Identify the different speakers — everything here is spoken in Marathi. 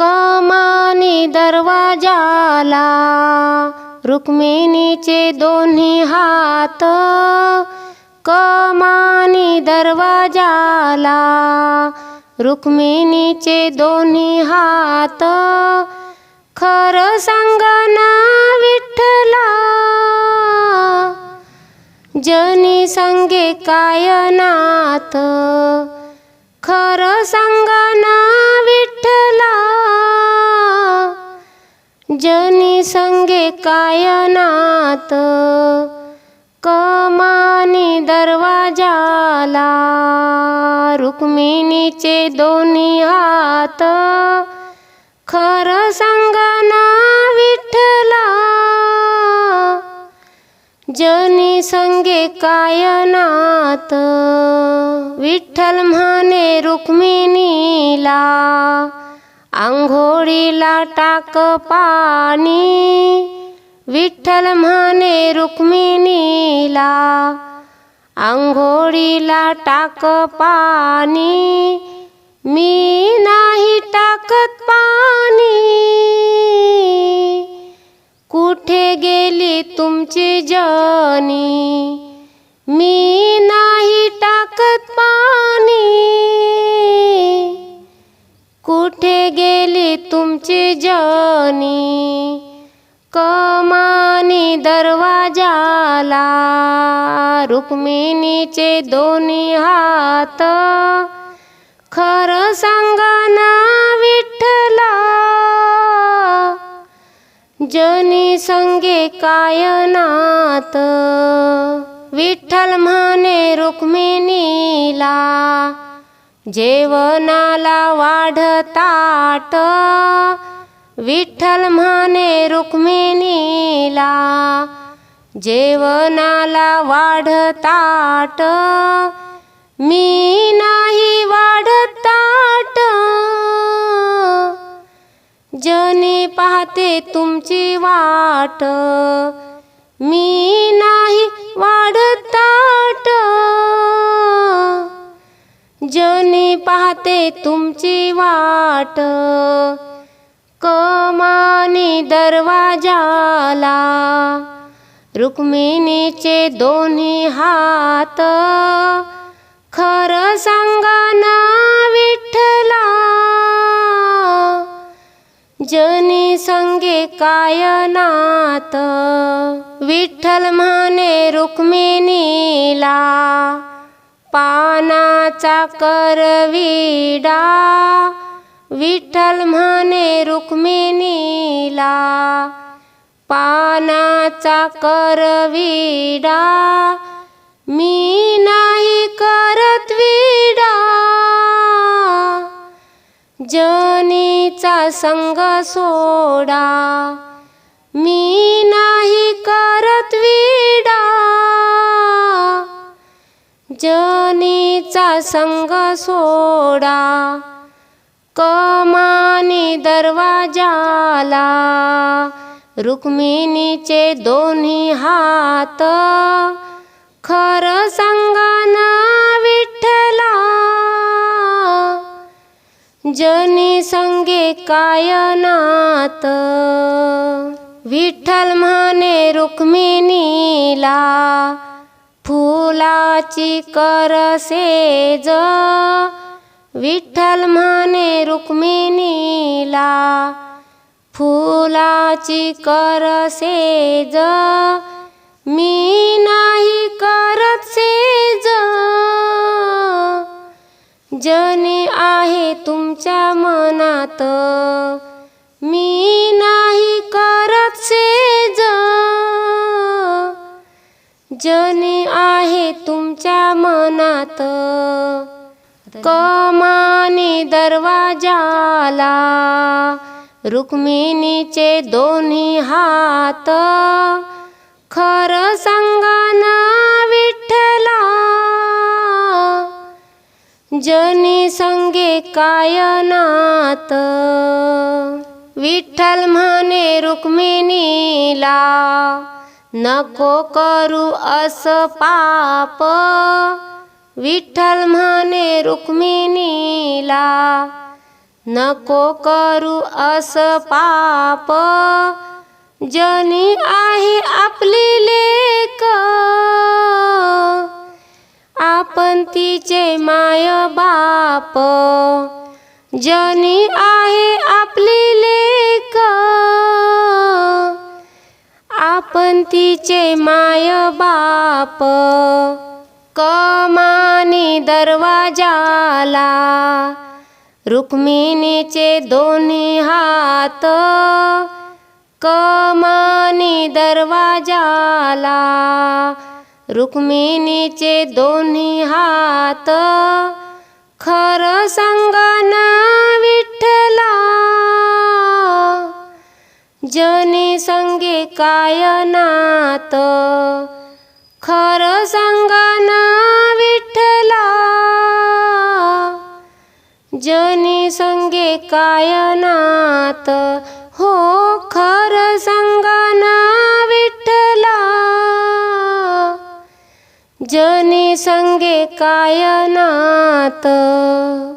Speaker 1: कमानी दरवाजाला रुक्मिणीचे दोन्ही हात. कमानी दरवाजाला रुक्मिणीचे दोन्ही हात. खरं सांगना विठ्ठला जनी संगे कायनात खरं सांगना विठ्ठला जनी संगे कायनात कमानी दरवाजाला रुक्मिणीचे दोन्ही हात खरं सांगाना विठ्ठला. जनी संगे कायनात विठ्ठल म्हणे रुक्मिणीला आंघोळीला टाक पाणी. विठ्ठल म्हणे रुक्मिणीला आंघोळीला टाक पाणी. मी नाही टाकत पाणी. कुठे गेली तुमची जनी? मी नाही टाकत पाणी तुमचे जनी कमानी दरवाजाला रुक्मिणीचे दोन्ही हात खरं सांगना विठ्ठला जनी संगे कायनात विठ्ठल म्हणे रुक्मिणीला जेवणाला वाढताट विठ्ठल म्हणे रुक्मिणीला जेवणाला वाढताट मी नाही वाढताट जनी पाहते तुमची वाट. मी ना पाहते तुमची वाट. कमानी दरवाजाला रुक्मिणीचे दोन्ही हात. खरं सांगना विठ्ठला जनी संगे कायनात. विठ्ठल म्हणे रुक्मिणीला चा करविडा विठ्ठल म्हणे रुक्मिणीला पानाचा करविडा मी नाही करत विडा. जनीचा संग सोडा. मी नाही करत विडा. जनीचा संग सोडा. कमानी दरवाजाला रुक्मिणीचे दोन्ही हात. खरं सांगना विठ्ठला जनी संगे कायनात. विठ्ठल म्हणे रुक्मिणीला फुलाची करसेज विठ्ठल म्हणे रुक्मिणीला फुलाची करसेज मी नाही करत सेज. जनी आहे तुमच्या मनात. जनी आहे तुमच्या मनात. कमाने दरवाजाला रुक्मिणीचे दोन्ही हात. खरं सांगना विठ्ठला जनी संगे कायनात विठ्ठल म्हणे रुक्मिणीला नको करू अस पाप. विठ्ठल म्हणे रुक्मिणीला नको करू अस पाप. जनी आहे आपली लेक आपण तिचे माय बाप. जनी आहे आपली आपण तिचे माय बाप कमानी दरवाजाला रुक्मिणीचे दोन्ही हात कमानी दरवाजाला रुक्मिणीचे दोन्ही हात. खर संगाना विठ्ठला जनी संगे काय नात? खर संगाना विठ्ठला. जनी संगे काय नात? हो खर संगाना विठ्ठला. जनी संगे काय नात?